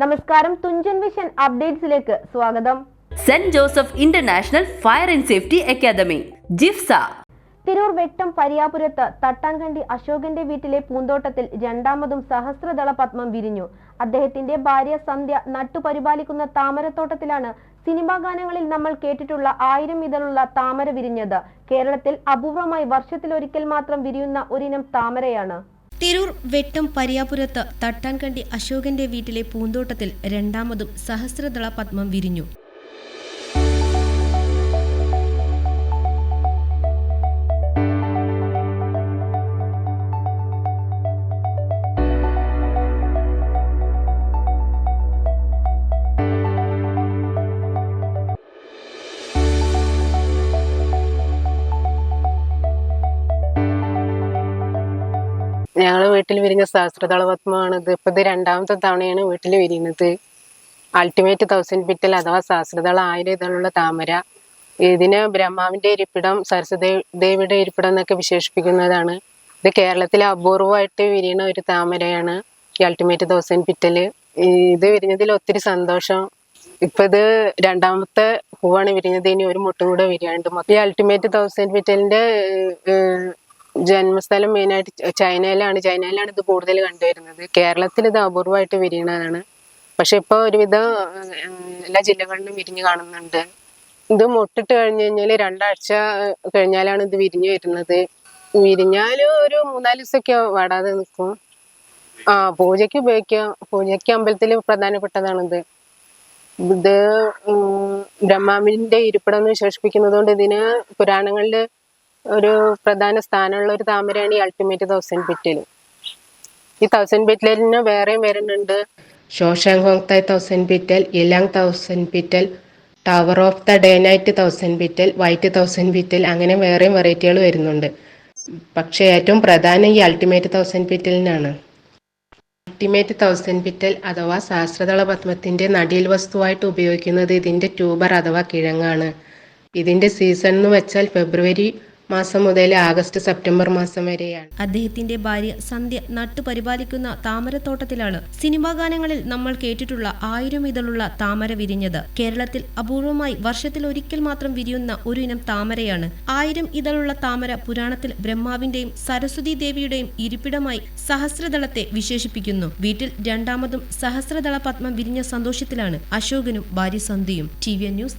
നമസ്കാരം തുഞ്ചൻ വിഷൻ അപ്ഡേറ്റ്സിലേക്ക് സ്വാഗതം. Saint Joseph international fire and safety academy JIFS. Tirur Vettom പരിയാപുരത്ത് തട്ടാൻകണ്ടി അശോകന്റെ വീട്ടിലെ പൂന്തോട്ടത്തിൽ രണ്ടാമതും സഹസ്രദള പത്മം വിരിഞ്ഞു. അദ്ദേഹത്തിന്റെ ഭാര്യ സന്ധ്യ നട്ടുപരിപാലിക്കുന്ന താമരത്തോട്ടത്തിലാണ് സിനിമാ ഗാനങ്ങളിൽ നമ്മൾ കേട്ടിട്ടുള്ള ആയിരം ഇതളുള്ള താമര വിരിഞ്ഞത്. കേരളത്തിൽ അപൂർവമായി വർഷത്തിലൊരിക്കൽ മാത്രം വിരിയുന്ന ഒരിനം താമരയാണ്. തിരൂർ വെട്ടം പരിയാപുരത്ത് തട്ടാൻകണ്ടി അശോകന്റെ വീട്ടിലെ പൂന്തോട്ടത്തിൽ രണ്ടാമതും സഹസ്രദള പത്മം വിരിഞ്ഞു ഞങ്ങൾ വീട്ടിൽ വിരിഞ്ഞ സഹസ്രദള പത്മമാണ് ഇത് ഇപ്പൊ ഇത് രണ്ടാമത്തെ തവണയാണ് വീട്ടിൽ വിരിയുന്നത്. അൾട്ടിമേറ്റ് തൗസൻഡ് പിറ്റൽ അഥവാ സഹസ്രതള ആയിരം ഇതളുള്ള താമര. ഇതിന് ബ്രഹ്മാവിന്റെ ഇരിപ്പിടം സരസ്വതി ദേവിയുടെ ഇരിപ്പിടം എന്നൊക്കെ വിശേഷിപ്പിക്കുന്നതാണ്. ഇത് കേരളത്തിലെ അപൂർവമായിട്ട് വിരിയുന്ന ഒരു താമരയാണ് ഈ അൾട്ടിമേറ്റ് തൗസൻഡ് പിറ്റൽ ഇത് വിരിഞ്ഞതിൽ ഒത്തിരി സന്തോഷം. ഇപ്പൊ ഇത് രണ്ടാമത്തെ പൂവാണ് വിരിഞ്ഞത്. ഇനി ഒരു മുട്ടും കൂടെ വിരിയാണ്ട് മൊത്തം. ഈ അൾട്ടിമേറ്റ് തൗസൻഡ് പിറ്റലിന്റെ ജന്മസ്ഥലം മെയിനായിട്ട് ചൈനയിലാണ്. ചൈനയിലാണ് ഇത് കൂടുതൽ കണ്ടുവരുന്നത്. കേരളത്തിൽ ഇത് അപൂർവമായിട്ട് വിരിയണതാണ്. പക്ഷെ ഇപ്പൊ ഒരുവിധം എല്ലാ ജില്ലകളിലും വിരിഞ്ഞു കാണുന്നുണ്ട്. ഇത് മുട്ടിട്ട് കഴിഞ്ഞു കഴിഞ്ഞാൽ രണ്ടാഴ്ച കഴിഞ്ഞാലാണ് ഇത് വിരിഞ്ഞു വരുന്നത്. വിരിഞ്ഞാൽ ഒരു മൂന്നാൽ ദിവസമൊക്കെ വാടാതെ നിൽക്കും ആ പൂജയ്ക്ക് ഉപയോഗിക്കാം. പൂജയ്ക്ക് അമ്പലത്തിൽ പ്രധാനപ്പെട്ടതാണിത്. ഇത് ബ്രഹ്മാവിന്റെ ഇരിപ്പിടം എന്ന് വിശേഷിപ്പിക്കുന്നത് കൊണ്ട് ഇതിന് പുരാണങ്ങളിൽ ഒരു പ്രധാന സ്ഥാനമുള്ള ഒരു താമരയാണ് ഈ അൾട്ടിമേറ്റ് തൗസൻഡ് ബിറ്റിൽ ഈ തൗസൻഡ് ബിറ്റിലിന് വേറെയും വരുന്നുണ്ട്. ഷോഷാങ് തൈ thousand petal ylang thousand petal tower of the day night thousand petal white thousand petal അങ്ങനെ വേറെയും വെറൈറ്റികൾ വരുന്നുണ്ട്. പക്ഷേ ഏറ്റവും പ്രധാനം ഈ അൾട്ടിമേറ്റ് തൗസൻഡ് ബിറ്റലിനാണ് അൾട്ടിമേറ്റ് തൗസൻഡ് ബിറ്റൽ അഥവാ ശാസ്ത്രതള പത്മത്തിന്റെ നടീൽ വസ്തുവായിട്ട് ഉപയോഗിക്കുന്നത് ഇതിന്റെ ട്യൂബർ അഥവാ കിഴങ്ങാണ്. ഇതിന്റെ സീസൺ എന്ന് വെച്ചാൽ ഫെബ്രുവരി മാസം മുതൽ ആഗസ്റ്റ് സെപ്റ്റംബർ മാസം വരെയാണ്. അദ്ദേഹത്തിന്റെ ഭാര്യ സന്ധ്യ നട്ടുപരിപാലിക്കുന്ന താമരത്തോട്ടത്തിലാണ് സിനിമാ ഗാനങ്ങളിൽ നമ്മൾ കേട്ടിട്ടുള്ള ആയിരം ഇതളുള്ള താമര വിരിഞ്ഞത്. കേരളത്തിൽ അപൂർവമായി വർഷത്തിൽ ഒരിക്കൽ മാത്രം വിരിയുന്ന ഒരു ഇനം താമരയാണ് ആയിരം ഇതളുള്ള താമര പുരാണത്തിൽ ബ്രഹ്മാവിന്റെയും സരസ്വതി ദേവിയുടെയും ഇരിപ്പിടമായി സഹസ്രദളത്തെ വിശേഷിപ്പിക്കുന്നു. വീട്ടിൽ രണ്ടാമതും സഹസ്രദള പത്മം വിരിഞ്ഞ സന്തോഷത്തിലാണ് അശോകനും ഭാര്യ സന്ധ്യയും. T V news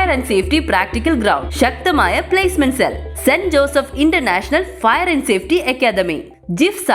fire and safety practical ground ശക്തമായ placement cell saint Joseph international fire and safety academy JIFS